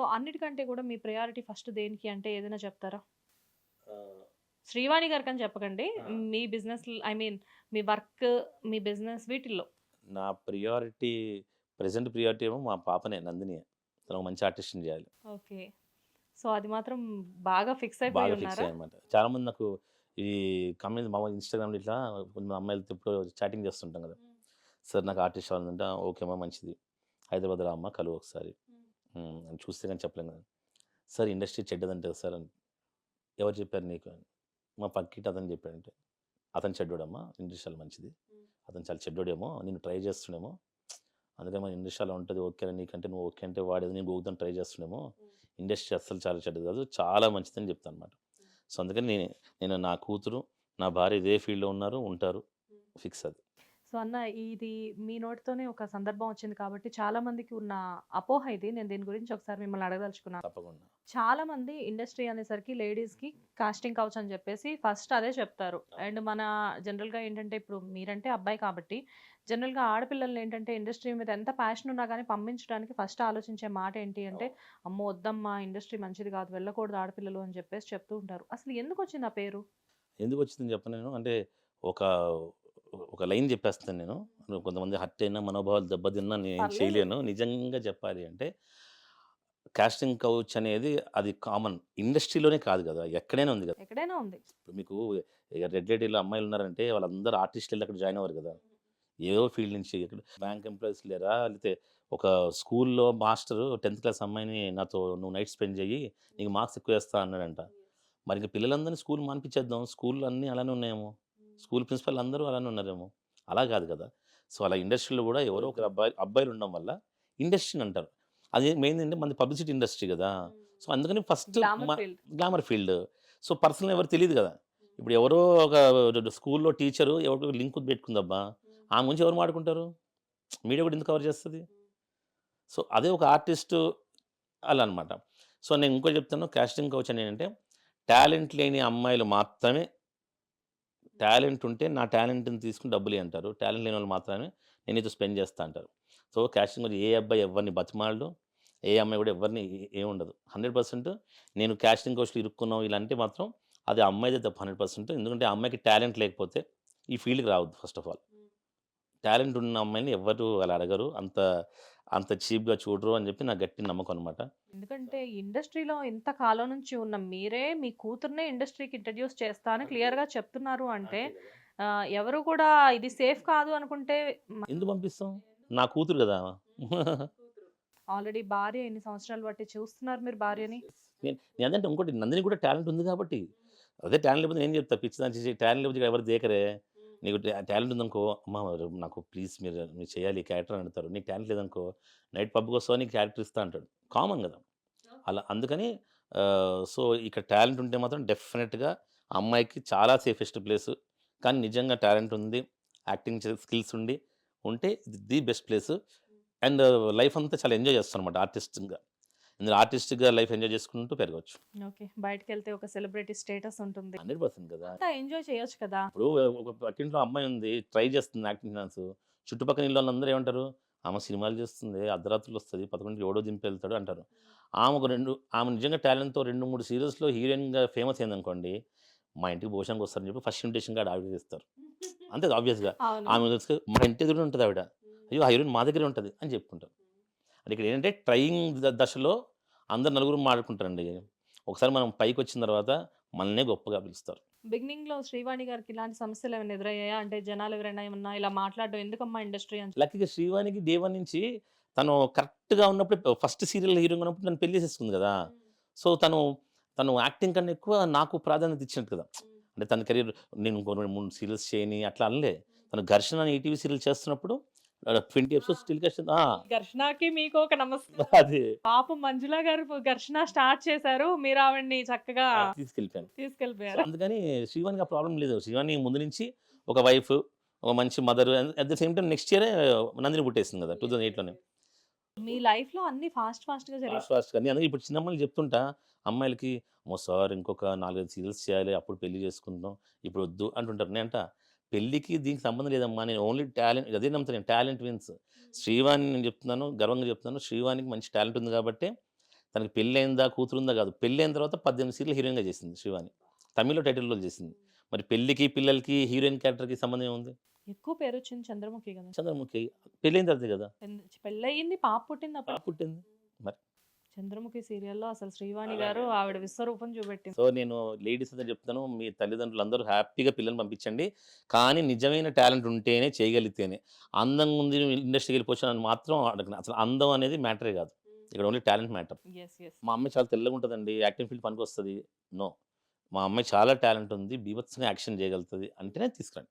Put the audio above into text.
So అన్నిటికంటే కూడా మీ priority first దేనికి అంటే ఏదైనా చెప్తారా? శ్రీవాణి గారికి అని చెప్పకండి. మీ బిజినెస్ ఐ మీన్ మీ వర్క్ మీ బిజినెస్ వీటిల్లో. నా ప్రియారిటీ ప్రజెంట్ ప్రియారిటీ ఏమో మా పాపనే నందిని తను మంచి ఆర్టిస్ట్ని చేయాలి. ఓకే. సో అది మాత్రం బాగా ఫిక్స్ అయిపోయి బాగా ఫిక్స్ ఉన్నారా? అయ్యనమాట. చాలా మంది నాకు ఈ కమెంట్స్ మా ఇన్స్టాగ్రామ్లో ఇట్లా కొంతమంది అమ్మాయిలతో ఇప్పుడు చాటింగ్ చేస్తుంటాం కదా. సార్ నాకు ఆర్టిస్ట్ అవ్వాలంటే ఓకే అమ్మా మంచిది. హైదరాబాద్లో అమ్మ కలువు ఒకసారి. అని చూస్తే కానీ చెప్పలేం కదా. సార్ ఇండస్ట్రీ చెడ్డదంటే సార్ అని. ఎవరు చెప్పారు నీకు మా పక్కింటి అతను చెప్పాడంటే. అతను చెడ్డోడమ్మా ఇండస్ట్రీ మంచిది. అతను చాలా చెడ్డోడేమో నేను ట్రై చేస్తుండేమో. అందుకని మన ఇండస్ట్రీలో ఉంటుంది ఓకే నీకంటే నువ్వు ఓకే అంటే వాడేది నేను గోగుతాను ట్రై చేస్తుండేమో. ఇండస్ట్రీ అస్సలు చాలా చెడ్డది కాదు చాలా మంచిదని చెప్తాను అనమాట సో అందుకని నేను నేను నా కూతురు నా భార్య ఇదే ఫీల్డ్లో ఉన్నారు ఉంటారు. ఫిక్స్ అది. సో అన్న ఇది మీ నోటితోనే ఒక సందర్భం వచ్చింది కాబట్టి చాలా మందికి ఉన్న అపోహ ఇది. నేను దీని గురించి ఒకసారి మిమ్మల్ని అడగదలుచుకున్నాను. తప్పకుండా. చాలా మంది ఇండస్ట్రీ అనేసరికి లేడీస్కి కాస్టింగ్ కౌచ్ అని చెప్పేసి ఫస్ట్ అదే చెప్తారు. అండ్ మన జనరల్గా ఏంటంటే ఇప్పుడు మీరంటే అబ్బాయి కాబట్టి జనరల్గా ఆడపిల్లల్ని ఏంటంటే ఇండస్ట్రీ మీద ఎంత ప్యాషన్ ఉన్నా కానీ పంపించడానికి ఫస్ట్ ఆలోచించే మాట ఏంటి అంటే అమ్మో వద్దమ్మా ఇండస్ట్రీ మంచిది కాదు వెళ్ళకూడదు ఆడపిల్లలు అని చెప్పేసి చెప్తూ ఉంటారు. అసలు ఎందుకు వచ్చింది ఆ పేరు? ఎందుకు వచ్చిందని చెప్పను నేను అంటే ఒక ఒక లైన్ చెప్పేస్తాను నేను. కొంతమంది హర్ట్ అయినా మనోభావాలు దెబ్బతిన్నా నేను. చేయలేను. నిజంగా చెప్పాలి అంటే కాస్టింగ్ కౌచ్ అనేది అది కామన్ ఇండస్ట్రీలోనే కాదు కదా ఎక్కడైనా ఉంది కదా. ఎక్కడైనా ఉంది. ఇప్పుడు మీకు రెడ్ లేడీలో అమ్మాయిలు ఉన్నారంటే వాళ్ళందరూ ఆర్టిస్టులు అక్కడ జాయిన్ అవ్వరు కదా. ఏదో ఫీల్డ్ నుంచి ఇక్కడ బ్యాంక్ ఎంప్లాయీస్ లేరా? లేకపోతే ఒక స్కూల్లో మాస్టర్ టెన్త్ క్లాస్ అమ్మాయిని నాతో నువ్వు నైట్ స్పెండ్ చెయ్యి నీకు మార్క్స్ ఎక్కువ వేస్తా అన్నాడంట. మరి ఇంక పిల్లలందరినీ స్కూల్ మానిపించేద్దాం. స్కూల్ అన్నీ అలానే ఉన్నాయేమో. స్కూల్ ప్రిన్సిపల్ అందరూ అలానే ఉన్నారేమో. అలా కాదు కదా. సో అలా ఇండస్ట్రీలో కూడా ఎవరో ఒక అబ్బాయి అబ్బాయిలు ఉండడం వల్ల ఇండస్ట్రీని అంటారు. అది మెయిన్ ఏంటంటే మనది పబ్లిసిటీ ఇండస్ట్రీ కదా. సో అందుకని first glamour field. So personal ఎవరు తెలియదు కదా. ఇప్పుడు ఎవరో ఒక స్కూల్లో టీచరు ఎవరో లింక్ పెట్టుకుందబ్బా. ఆమె గురించి ఎవరు మాడుకుంటారు? మీడియా కూడా ఎందుకు కవర్ చేస్తుంది? సో అదే ఒక ఆర్టిస్ట్ అలా అనమాట సో నేను ఇంకో చెప్తాను. కాస్టింగ్ కౌచ్ అని ఏంటంటే టాలెంట్ లేని అమ్మాయిలు మాత్రమే టాలెంట్ ఉంటే నా టాలెంట్ని తీసుకుని డబ్బులు అంటారు టాలెంట్ లేని వాళ్ళు మాత్రమే నేను ఇది స్పెండ్ చేస్తా అంటారు. సో క్యాషింగ్ గురించి ఏ అబ్బాయి ఎవరిని బతిమాలడు ఏ అమ్మాయి కూడా ఎవరిని ఏముండదు హండ్రెడ్ పర్సెంట్ నేను క్యాషింగ్ కోచ్లు ఇరుక్కున్నాం ఇలా అంటే మాత్రం అది అమ్మాయిదే తప్ప హండ్రెడ్ పర్సెంట్. ఎందుకంటే ఆ అమ్మాయికి టాలెంట్ లేకపోతే ఈ ఫీల్డ్కి రావద్దు ఫస్ట్ ఆఫ్ ఆల్. టాలెంట్ ఉన్న అమ్మాయిని ఎవరు అలా అడగరు. అంత అంత చీప్గా చూడరు అని చెప్పి నా గట్టి నమ్మకం అనమాట ఎందుకంటే ఇండస్ట్రీలో ఇంత కాలం నుంచి ఉన్న మీరే మీ కూతుర్నే ఇండస్ట్రీకి ఇంట్రడ్యూస్ చేస్తా అని క్లియర్గా చెప్తున్నారు అంటే ఎవరు కూడా ఇది సేఫ్ కాదు అనుకుంటే ఎందుకు పంపిస్తాం? నా కూతురు కదా ఆల్రెడీ భార్య ఎన్ని సంవత్సరాలు బట్టి చూస్తున్నారు మీరు భార్యని? నేను నేను అదంటే ఇంకోటి నందిని కూడా టాలెంట్ ఉంది కాబట్టి. అదే టాలెంట్ లేకపోతే నేను చెప్తా పిచ్చి టాలెంట్ లేకపోతే ఎవరు దేకరే? నీకు టాలెంట్ ఉందనుకో అమ్మ నాకు ప్లీజ్ మీరు మీరు చేయాలి క్యారెక్టర్ అని అంటారు. నీకు టాలెంట్ లేదనుకో నైట్ పబ్కి వస్తావు నీకు క్యారెక్టర్ ఇస్తా అంటాడు. కామన్ కదా! అలా అందుకని సో ఇక్కడ టాలెంట్ ఉంటే మాత్రం డెఫినెట్గా అమ్మాయికి చాలా సేఫెస్ట్ ప్లేస్. కానీ నిజంగా టాలెంట్ ఉంది యాక్టింగ్ స్కిల్స్ ఉండి ఉంటే the best place. And life అంతా చాలా ఎంజాయ్ చేస్తాను అనమాట ఆర్టిస్ట్గా. ఇందులో ఆర్టిస్ట్గా లైఫ్ ఎంజాయ్ చేసుకుంటూ పెరగచ్చు. ఓకే. బయటకు వెళ్తే ఒక సెలబ్రిటీ స్టేటస్ ఉంటుంది. హండ్రెడ్ పర్సెంట్ కదా. ఎంజాయ్ చేయొచ్చు కదా. ఇప్పుడు ఒక పక్కింట్లో అమ్మాయి ఉంది ట్రై చేస్తుంది యాక్టింగ్ డాన్స్. చుట్టుపక్కల ఇళ్ళ వాళ్ళందరూ ఏమంటారు? ఆమె సినిమాలు చేస్తుంది అర్ధరాత్రులు వస్తుంది పదకొండుకి ఎవడో దింపి వెళ్తాడు అంటారు. ఆమె ఒక రెండు ఆమె నిజంగా టాలెంట్తో రెండు మూడు సీరియల్స్లో హీరోయిన్గా ఫేమస్ అయిందనుకోండి మా ఇంటికి భోజనంకి వస్తారని చెప్పి ఫస్ట్ ఇన్విటేషన్ కార్డు ఆవిడ ఇస్తారు. అంతే ఆబ్వియస్గా ఆమె మా ఇంటి ఎదురు ఉంటుంది ఆవిడ. అయ్యో హీరోయిన్ మా దగ్గరే ఉంటుంది అని చెప్పుకుంటారు. అంటే ఇక్కడ ఏంటంటే ట్రయింగ్ దశలో అందరు నలుగురు మాట్లాడుకుంటారండి. ఒకసారి మనం పైకి వచ్చిన తర్వాత మనల్నే గొప్పగా పిలుస్తారు. బిగినింగ్లో శ్రీవాణి గారికి ఇలాంటి సమస్యలు ఏమైనా ఎదురయ్యాయా? అంటే జనాలు ఎవరైనా ఏమన్నా ఇలా మాట్లాడడం ఎందుకమ్మా ఇండస్ట్రీ అని లక్కీగా శ్రీవాణికి డే వన్ నుంచి తను కరెక్ట్గా ఉన్నప్పుడు ఫస్ట్ సీరియల్ హీరోగా ఉన్నప్పుడు నన్ను పెళ్ళి చేసేసుకుంది కదా. సో తను తను యాక్టింగ్ కన్నా ఎక్కువ నాకు ప్రాధాన్యత ఇచ్చినట్టు కదా. అంటే తన కెరీర్ నేను మూడు సీరియల్స్ చేయని అట్లా అనలే. తను ఘర్షణ ఈటీవీ సీరియల్ చేస్తున్నప్పుడు ట్వంటీ ఎపిసోడ్స్ టెలికాస్ట్ ఘర్షణకి మీకు ఒక నమస్కారం అది. పాపం మంజుల గారు ఘర్షణ స్టార్ట్ చేశారు. మీరు ఆవిడ్ని చక్కగా తీసుకెళ్ళిపోయాను. తీసుకెళ్ళిపోయారు. అందుకని శ్రీవానికి ఆ ప్రాబ్లం లేదు. శ్రీవాణి ముందు నుంచి ఒక వైఫ్ ఒక మంచి mother at the same time next ఇయరే నందిని పుట్టేసింది కదా టూ థౌసండ్ ఎయిట్లోనే. మీ లైఫ్లో అన్ని ఫాస్ట్ ఫాస్ట్గా ఫాస్ట్ ఫాస్ట్ కానీ అందుకే ఇప్పుడు చిన్న అమ్మాయిలు చెప్తుంటా అమ్మాయిలకి అమ్మో సార్ ఇంకొక నాలుగైదు సీరియల్స్ చేయాలి అప్పుడు పెళ్ళి చేసుకుందాం ఇప్పుడు వద్దు అంటుంటారు. నేను అంట పెళ్ళికి దీనికి సంబంధం లేదమ్మా. నేను ఓన్లీ టాలెంట్ అదే నమ్ముతాను నేను టాలెంట్ విన్స్. శ్రీవాణి నేను చెప్తున్నాను గర్వంగా చెప్తున్నాను. శ్రీవాణికి మంచి టాలెంట్ ఉంది కాబట్టి తనకి పెళ్ళి అయిందా కూతురుందా కాదు. పెళ్ళి అయిన తర్వాత పద్దెనిమిది సీట్లు హీరోయిన్గా చేసింది శివాని తమిళ్ళో టైటిల్ రోల్ చేసింది. మరి పెళ్ళికి పిల్లలకి హీరోయిన్ క్యారెక్టర్కి సంబంధం ఏముంది? ఎక్కువ పేరు వచ్చింది చంద్రముఖి కదా. చంద్రముఖి. పెళ్ళి అయిన తర్వాత కదా. పెళ్ళయింది పాప పుట్టింది పాప పుట్టింది. చంద్రముఖి సీరియల్లో అసలు శ్రీవాణి గారు ఆవిడ విశ్వరూపం చూపెట్టింది. సో నేను లేడీస్ అందరూ చెప్తాను మీ తల్లిదండ్రులు అందరూ హ్యాపీగా పిల్లల్ని పంపించండి. కానీ నిజమైన టాలెంట్ ఉంటేనే చేయగలిగితేనే. అందంగా ఉంది ఇండస్ట్రీకి వెళ్ళిపోవచ్చు మాత్రం అడగను. అసలు అందం అనేది మ్యాటరే కాదు. ఇక్కడ ఓన్లీ టాలెంట్ మ్యాటర్. మా అమ్మాయి చాలా తెల్లగా ఉంటుందండి యాక్టింగ్ ఫీల్డ్ పనికి వస్తుంది. నో. మా అమ్మాయి చాలా టాలెంట్ ఉంది బీభత్సంగా యాక్షన్ చేయగలుగుతుంది అంటేనే తీసుకురండి.